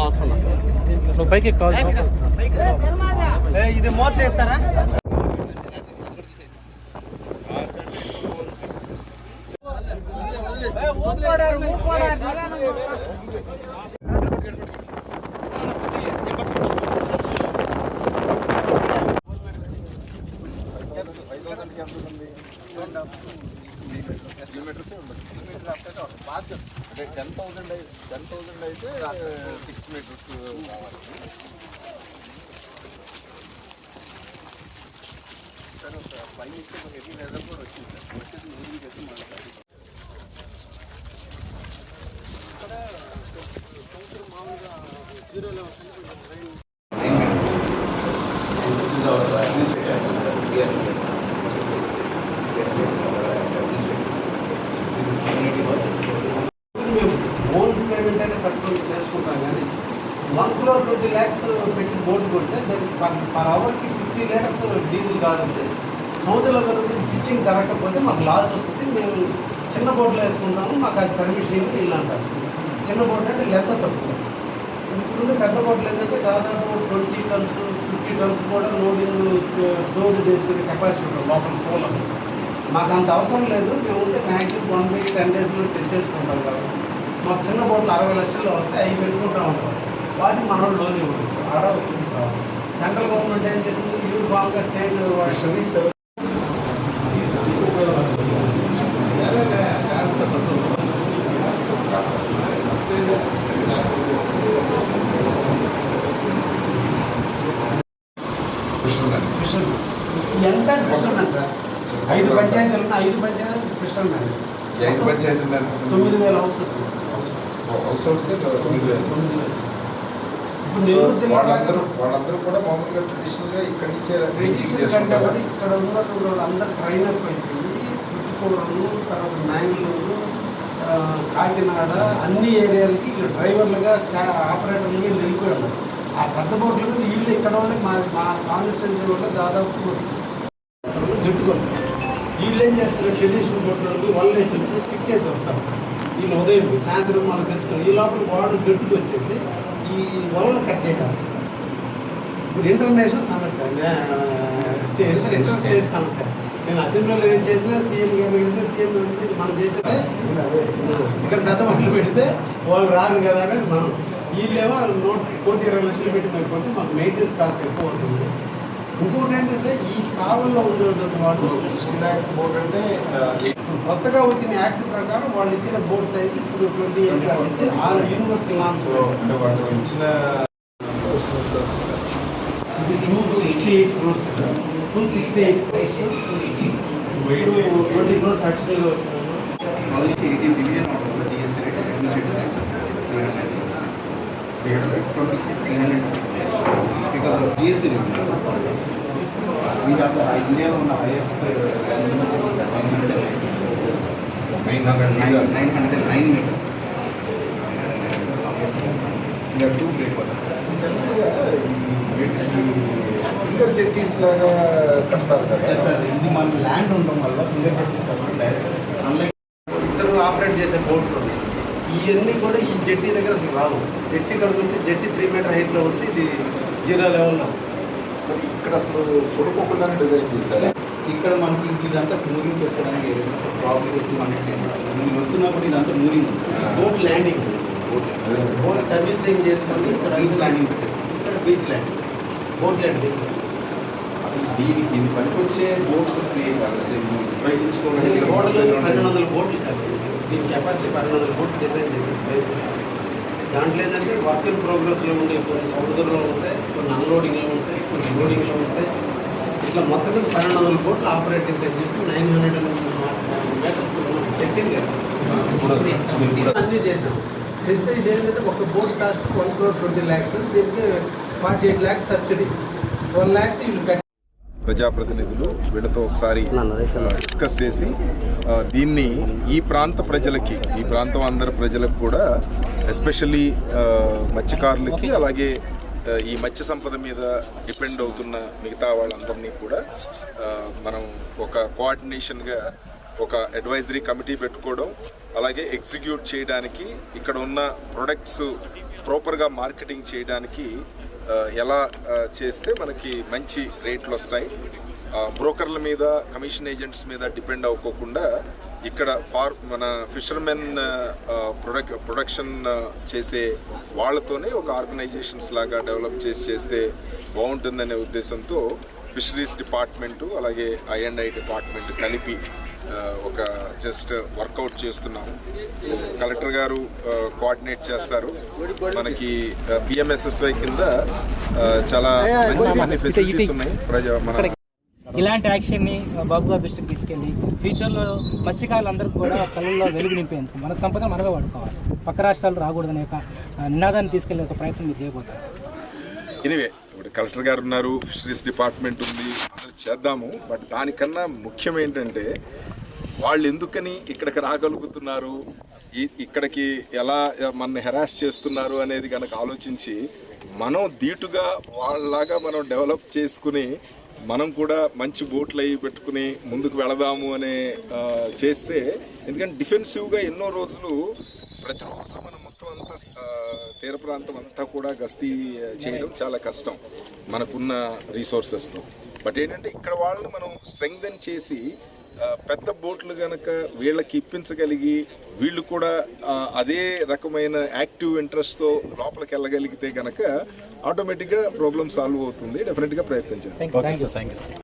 వస్తున్నా నువ్వు పైకి కాల్ ఇది మోత చేస్తారా అంటే టెన్ థౌసండ్ టెన్ థౌజండ్ అయితే సిక్స్ మీటర్స్ కావాలి సార్ ఒక బై మిస్టేక్ హెవీ వెదర్ కూడా వచ్చింది సార్ వచ్చేసి ఊరికి చేసి మాట్లాడి ఓన్ పేమెంట్ అయినా కట్టుకొని చేసుకుంటాం కానీ వన్ క్రోర్ ట్వంటీ ల్యాక్స్ పెట్టి బోర్డు కొడితే దానికి పర్ పర్ అవర్కి ఫిఫ్టీ లీటర్స్ డీజిల్ కాదండి. సముద్రంలో కనుక ఫిషింగ్ జరగకపోతే మాకు లాస్ వస్తుంది మేము చిన్న బోట్లో వేసుకుంటాము మాకు అది పర్మిషన్ ఇవ్వండి ఇల్లు అంటారు. చిన్న బోట్ అంటే లెంత తక్కువ. ఇప్పుడు పెద్ద బోట్లు ఏంటంటే దాదాపు ట్వంటీ టన్స్ ఫిఫ్టీ టన్స్ కూడా లోడింగ్ స్టోర్ చేసుకునే కెపాసిటీ ఉంటుంది లోపల పోలం. మాకు అంత అవసరం లేదు మేము ఉంటే మ్యాక్సిమం వన్ వీక్ టెన్ డేస్లో తెచ్చేసుకుంటాం కాబట్టి. మాకు చిన్న బోట్లు అరవై లక్షల్లో వస్తే అవి పెట్టుకుంటా ఉంటాం వాటికి మన లోన్ ఇవ్వండి ఇవ్వరు ఆడ వచ్చుకుంటాం సెంట్రల్ గవర్నమెంట్ ఏం చేసింది? యూనిఫామ్గా state fishermen fisher enter fishermen sir ఐదు పంచాయతీలు ఉన్న ఐదు పంచాయతీలు ఫిషర్మెన్ ఈ ఐదు పంచాయతీలు ఎంత? తొమ్మిది వేల హౌసెస్. హౌస్ హోల్డ్స్ తొమ్మిది వేలు తొమ్మిది వేలు ఇప్పుడు సో నెల్లూరు జిల్లా వాళ్ళందరూ వాళ్ళందరూ కూడా మామూలుగా ఇక్కడి నుంచే రీచింగ్ కంటే చేసుకుంటారు. కూడా ఇక్కడ ఉన్నటువంటి వాళ్ళందరూ ట్రైన్ అయిపోయింది. తర్వాత మ్యాంగ్లూరు కాకినాడ అన్ని ఏరియాలకి వీళ్ళు డ్రైవర్లుగా ఆపరేటర్లుగా వీళ్ళు ఉన్నారు ఆ పెద్ద బోట్ల మీద వీళ్ళు ఇక్కడ వాళ్ళకి మా మా కాన్స్టిట్యూన్సీ వల్ల దాదాపు జట్టుకు వస్తారు వీళ్ళు ఏం చేస్తారు? ట్రెడిషనల్ బోట్లకి వాళ్ళు వేసి ఫిక్స్ చేసి వస్తారు వీళ్ళు ఉదయం సాయంత్రం మనం తెచ్చుకొని ఈ లోపల వాడు గట్టుకు వచ్చేసి ఈ వలలు కట్ చేసేస్తారు ఇప్పుడు ఇంటర్నేషనల్ సమస్య స్టేట్ ఇంటర్ స్టేట్ సమస్య. నేను అసెంబ్లీలో ఏం చేసినా సీఎం గారు వెళ్తే సీఎం మనం చేసేదే ఇక్కడ పెద్ద వాళ్ళు పెడితే వాళ్ళు రారు కదా అని మనం. వీళ్ళేమో నూట కోటి ఇరవై లక్షలు పెట్టి మేము మాకు మెయింటెనెన్స్ కాస్ట్ ఎక్కువ అవుతుంది. ఇంకోటి ఏంటంటే ఈ కావల్లో ఉండేటువంటి వాళ్ళు సిక్స్టీ ల్యాక్స్ బోట్ అంటే కొత్తగా వచ్చిన యాక్ట్ ప్రకారం వాళ్ళు ఇచ్చిన బోర్డు సైజ్ ఇప్పుడు ట్వంటీ ఎయిట్ ఇచ్చి ఆ యూనివర్సల్ నాన్స్ సో అంటే వాళ్ళు ఇచ్చిన sixty eight crores full sixty eight twenty crores administrative three hundred twenty three hundred because of GST మీ దాంట్లో ఇండియాలో ఉన్న highest nine hundred meters nine hundred nine meters ఇంకా టూ బ్రేక్ జనరల్గా ఈ వీటికి ఫింగర్ జెట్టీస్ లాగా కడతారు కదా. సార్ ఇది మన ల్యాండ్ ఉండడం వల్ల ఫింగర్ కాకుండా డైరెక్ట్ అన్లైక్ ఇద్దరు ఆపరేట్ చేసే ఉన్నాయి ఇవన్నీ కూడా ఈ జెట్టి దగ్గర రావు. జెట్టి ఇక్కడికి వచ్చి జెట్టి త్రీ మీటర్ హైట్లో ఉంటుంది ఇది జీరో లెవెల్లో మరి ఇక్కడ అసలు చూడకోకుండానే డిజైన్ చేశారు. ఇక్కడ మనకి ఇదంతా మూరింగ్ చేసుకోవడానికి ఏదైనా సార్ ప్రాబ్లమ్ టూ హండ్రెడ్ నేను వస్తున్నప్పుడు ఇదంతా sir boat landing boat servicing చేసుకొని ఇక్కడ బీచ్ ల్యాండింగ్ ఇక్కడ బీచ్ ల్యాండింగ్ బోట్ ల్యాండింగ్ అసలు దీనికి ఇది పనికొచ్చే బోట్స్ అసలు ఉపయోగించుకోవడానికి పన్నెండు. వందల బోట్లు సార్. దీని కెపాసిటీ పన్నెండు వందల బోట్లు డిజైన్ చేసిన సైజ్ దాంట్లో ఏంటంటే వర్క్ ఇన్ ప్రోగ్రెస్లో ఉండే కొన్ని సముద్రంలో ఉంటాయి కొన్ని అన్లోడింగ్లో ఉంటాయి కొన్ని లోడింగ్లో ఉంటాయి ఇట్లా మొత్తం మీద పన్నెండు వందల బోట్లు ఆపరేటింగ్ అని చెప్పి నైన్ హండ్రెడ్ కూడా అన్నీ చేసాం తెస్తే ఇది ఏంటంటే ఒక boat cost one crore twenty lakhs దీనికి forty eight lakhs subsidy twelve lakhs వీళ్ళు ప్రజాప్రతినిధులు వీళ్ళతో ఒకసారి డిస్కస్ చేసి దీన్ని ఈ ప్రాంత ప్రజలకి ఈ ప్రాంతం అందరి ప్రజలకు కూడా ఎస్పెషల్లీ మత్స్యకారులకి అలాగే ఈ మత్స్య సంపద మీద డిపెండ్ అవుతున్న మిగతా వాళ్ళందరినీ కూడా మనం ఒక కోఆర్డినేషన్గా ఒక అడ్వైజరీ కమిటీ పెట్టుకోవడం అలాగే ఎగ్జిక్యూట్ చేయడానికి ఇక్కడ ఉన్న ప్రొడక్ట్స్ ప్రాపర్గా మార్కెటింగ్ చేయడానికి ఎలా చేస్తే మనకి మంచి రేట్లు వస్తాయి. బ్రోకర్ల మీద కమిషన్ ఏజెంట్స్ మీద డిపెండ్ అవ్వకోకుండా ఇక్కడ ఫార్ మన ఫిషర్మెన్ ప్రొడక్ ప్రొడక్షన్ చేసే వాళ్ళతోనే ఒక ఆర్గనైజేషన్స్ లాగా డెవలప్ చేసి చేస్తే బాగుంటుందనే ఉద్దేశంతో ఫిషరీస్ డిపార్ట్మెంటు అలాగే ఐఎండ్ఐ డిపార్ట్మెంట్ కలిపి ఒక జస్ట్ వర్కౌట్ చేస్తున్నాము సో కలెక్టర్ గారు కోఆర్డినేట్ చేస్తారు. మనకి పిఎంఎస్ఎస్వై కింద చాలా మంచి ఫెసిలిటీస్ ఉన్నాయి. ప్రజా మన ఇలాంటి యాక్షన్ని బాబు గారి దృష్టికి తీసుకెళ్ళి ఫ్యూచర్లో మత్స్యకారులందరికీ కూడా కళ్ళల్లో వెలుగు నింపేందుకు మన సంపద మనమే వాడుకోవాలి. పక్క రాష్ట్రాలు రాకూడదనే ఒక నినాదాన్ని తీసుకెళ్ళే ఒక ప్రయత్నం మీరు చేయబోతారు. ఎనివే ఇప్పుడు కలెక్టర్ గారు ఉన్నారు ఫిషరీస్ డిపార్ట్మెంట్ ఉంది అందరూ చేద్దాము. బట్ దానికన్నా ముఖ్యం ఏంటంటే వాళ్ళు ఎందుకని ఇక్కడికి రాగలుగుతున్నారు? ఇక్కడికి ఎలా మన హెరాస్ చేస్తున్నారు అనేది కనుక ఆలోచించి మనం ధీటుగా వాళ్ళలాగా మనం డెవలప్ చేసుకుని మనం కూడా మంచి బోట్లు అవి పెట్టుకుని ముందుకు వెళదాము అనే చేస్తే ఎందుకంటే డిఫెన్సివ్గా ఎన్నో రోజులు ప్రతిరోజు మనం మొత్తం అంతా తీర ప్రాంతం అంతా కూడా గస్తీ చేయడం చాలా కష్టం మనకున్న రీసోర్సెస్తో. బట్ ఏంటంటే ఇక్కడ వాళ్ళని మనం స్ట్రెంగ్దెన్ చేసి పెద్ద బోట్లు గనక వీళ్ళకి ఇప్పించగలిగి వీళ్ళు కూడా అదే రకమైన యాక్టివ్ ఇంట్రెస్ట్తో లోపలికి వెళ్ళగలిగితే గనక ఆటోమేటిక్గా ప్రాబ్లం సాల్వ్ అవుతుంది. డెఫినెట్గా ప్రయత్నించాలి.